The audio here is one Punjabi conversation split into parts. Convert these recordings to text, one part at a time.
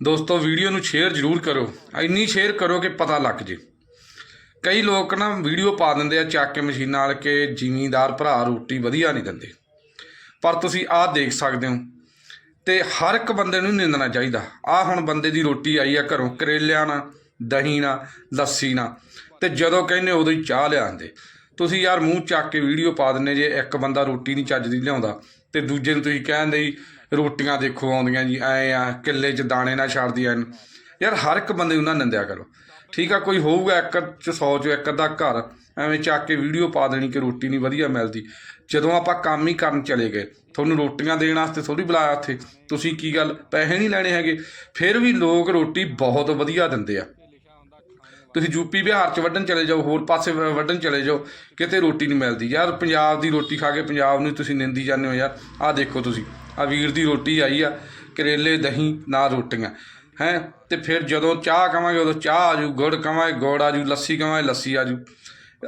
ਦੋਸਤੋ ਵੀਡੀਓ ਨੂੰ ਸ਼ੇਅਰ ਜ਼ਰੂਰ ਕਰੋ ਇੰਨੀ ਸ਼ੇਅਰ ਕਰੋ ਕਿ ਪਤਾ ਲੱਗ ਜੇ। ਕਈ ਲੋਕ ਨਾ ਵੀਡੀਓ ਪਾ ਦਿੰਦੇ ਆ ਚੱਕ ਕੇ ਮਸ਼ੀਨਾਂ ਨਾਲ ਕਿ, ਜ਼ਿਮੀਂਦਾਰ ਭਰਾ ਰੋਟੀ ਵਧੀਆ ਨਹੀਂ ਦਿੰਦੇ। ਪਰ ਤੁਸੀਂ ਆਹ ਦੇਖ ਸਕਦੇ ਹੋ, ਤੇ ਹਰ ਇੱਕ ਬੰਦੇ ਨੂੰ ਨਿੰਦਣਾ ਚਾਹੀਦਾ। ਆਹ ਹੁਣ ਬੰਦੇ ਦੀ ਰੋਟੀ ਆਈ ਆ ਘਰੋਂ ਕਰੇਲਿਆਂ ਨਾਲ, ਦਹੀਂ ਨਾਲ, ਲੱਸੀ ਨਾਲ। ਤੇ ਜਦੋਂ ਕਹਿੰਦੇ ਉਦੋਂ ਹੀ ਚਾਹ ਲਿਆਂਦੇ। ਤੁਸੀਂ ਯਾਰ ਮੂੰਹ ਚੱਕ ਕੇ ਵੀਡੀਓ ਪਾ ਦਿੰਦੇ ਜੇ ਇੱਕ ਬੰਦਾ ਰੋਟੀ ਨਹੀਂ ਚੱਜ ਦੀ ਲਿਆਉਂਦਾ, ਤੇ ਦੂਜੇ ਨੂੰ ਤੁਸੀਂ ਕਹਿੰਦੇ ਜੀ ਰੋਟੀਆਂ ਦੇਖੋ ਆਉਂਦੀਆਂ ਜੀ, ਐ ਆ, ਕਿੱਲੇ 'ਚ ਦਾਣੇ ਨਾ ਛੱਡਦੀਆਂ ਹਨ ਯਾਰ ਹਰ ਇੱਕ ਬੰਦੇ ਨੂੰ ਨਾ ਨਿੰਦਿਆ ਕਰੋ। ਠੀਕ ਆ, ਕੋਈ ਹੋਊਗਾ ਇੱਕ ਚ 100 ਚ ਇੱਕ ਅੱਧਾ ਘਰ, ਐਵੇਂ ਚੱਕ ਕੇ ਵੀਡੀਓ ਪਾ ਦੇਣੀ ਕਿ ਰੋਟੀ ਨਹੀਂ ਵਧੀਆ ਮਿਲਦੀ। ਜਦੋਂ ਆਪਾਂ ਕੰਮ ਹੀ ਕਰਨ ਚਲੇ ਗਏ, ਤੁਹਾਨੂੰ ਰੋਟੀਆਂ ਦੇਣ ਵਾਸਤੇ ਥੋੜੀ ਬੁਲਾਇਆ ਉੱਥੇ, ਤੁਸੀਂ ਕੀ ਗੱਲ, ਪੈਸੇ ਨਹੀਂ ਲੈਣੇ ਹੈਗੇ। ਫਿਰ ਵੀ ਲੋਕ ਰੋਟੀ ਬਹੁਤ ਵਧੀਆ ਦਿੰਦੇ ਆ। ਤੁਸੀਂ ਯੂਪੀ ਬਿਹਾਰ ਚ ਵੱਢਣ ਚਲੇ ਜਾਓ, ਹੋਰ ਪਾਸੇ ਵੱਢਣ ਚਲੇ ਜਾਓ, ਕਿਤੇ ਰੋਟੀ ਨਹੀਂ ਮਿਲਦੀ। ਯਾਰ ਪੰਜਾਬ ਦੀ ਰੋਟੀ ਖਾ ਕੇ ਪੰਜਾਬ ਨੂੰ ਤੁਸੀਂ ਨਿੰਦੀ ਜਾਂਦੇ ਹੋ ਯਾਰ। ਆਹ ਦੇਖੋ ਤੁਸੀਂ ਆ ਵੀਰ ਦੀ ਰੋਟੀ ਆਈ ਆ, ਕਰੇਲੇ, ਦਹੀਂ, ਨਾ ਰੋਟੀਆਂ, ਹੈ? ਤੇ ਫਿਰ ਜਦੋਂ ਚਾਹ ਕਵਾਂਗੇ, ਉਦੋਂ ਚਾਹ ਆਜੂ ਗੁੜ ਕਵਾਂਗੇ, ਗੁੜ ਆਜੂ ਲੱਸੀ ਕਵਾਂਗੇ, ਲੱਸੀ ਆਜੂ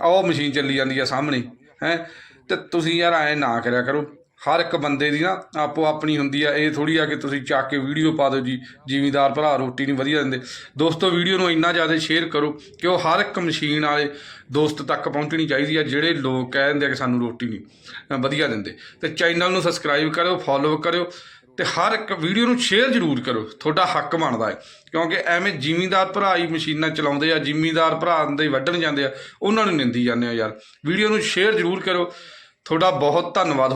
ਉਹ ਮਸ਼ੀਨ ਚੱਲੀ ਜਾਂਦੀ ਆ ਸਾਹਮਣੇ, ਹੈ? ਤੇ ਤੁਸੀਂ ਯਾਰ ਐ ਨਾ ਕਰਿਆ ਕਰੋ ਹਰ ਇੱਕ ਬੰਦੇ ਦੀ ਨਾ ਆਪੋ ਆਪਣੀ ਹੁੰਦੀ ਆ। ਇਹ ਥੋੜੀ ਆ ਕਿ ਤੁਸੀਂ ਚੱਕ ਕੇ ਵੀਡੀਓ ਪਾ ਦਿਓ ਜੀ, ਜ਼ਿਮੀਦਾਰ ਭਰਾ ਰੋਟੀ ਨਹੀਂ ਵਧੀਆ ਦਿੰਦੇ। ਦੋਸਤੋ, ਵੀਡੀਓ ਨੂੰ ਇੰਨਾ ਜ਼ਿਆਦਾ ਸ਼ੇਅਰ ਕਰੋ ਕਿ ਉਹ ਹਰ ਇੱਕ ਮਸ਼ੀਨ ਵਾਲੇ ਦੋਸਤ ਤੱਕ ਪਹੁੰਚਣੀ ਚਾਹੀਦੀ ਆ, ਜਿਹੜੇ ਲੋਕ ਕਹਿ ਦਿੰਦੇ ਆ ਕਿ ਸਾਨੂੰ ਰੋਟੀ ਨਹੀਂ ਵਧੀਆ ਦਿੰਦੇ। ਤੇ ਚੈਨਲ ਨੂੰ ਸਬਸਕ੍ਰਾਈਬ ਕਰਿਓ ਫੋਲੋ ਕਰਿਓ ਤੇ ਹਰ ਇੱਕ ਵੀਡੀਓ ਨੂੰ ਸ਼ੇਅਰ ਜ਼ਰੂਰ ਕਰੋ ਤੁਹਾਡਾ ਹੱਕ ਬਣਦਾ ਹੈ। ਕਿਉਂਕਿ ਐਵੇਂ ਜ਼ਿਮੀਂਦਾਰ ਭਰਾ ਹੀ ਮਸ਼ੀਨਾਂ ਚਲਾਉਂਦੇ ਆ, ਜ਼ਿਮੀਂਦਾਰ ਭਰਾ ਦੇ ਵੱਢਣ ਜਾਂਦੇ ਆ, ਉਹਨਾਂ ਨੂੰ ਨਿੰਦੀ ਜਾਂਦੇ ਆ ਯਾਰ। ਵੀਡੀਓ ਨੂੰ ਸ਼ੇਅਰ ਜ਼ਰੂਰ ਕਰੋ ਤੁਹਾਡਾ ਬਹੁਤ ਧੰਨਵਾਦ।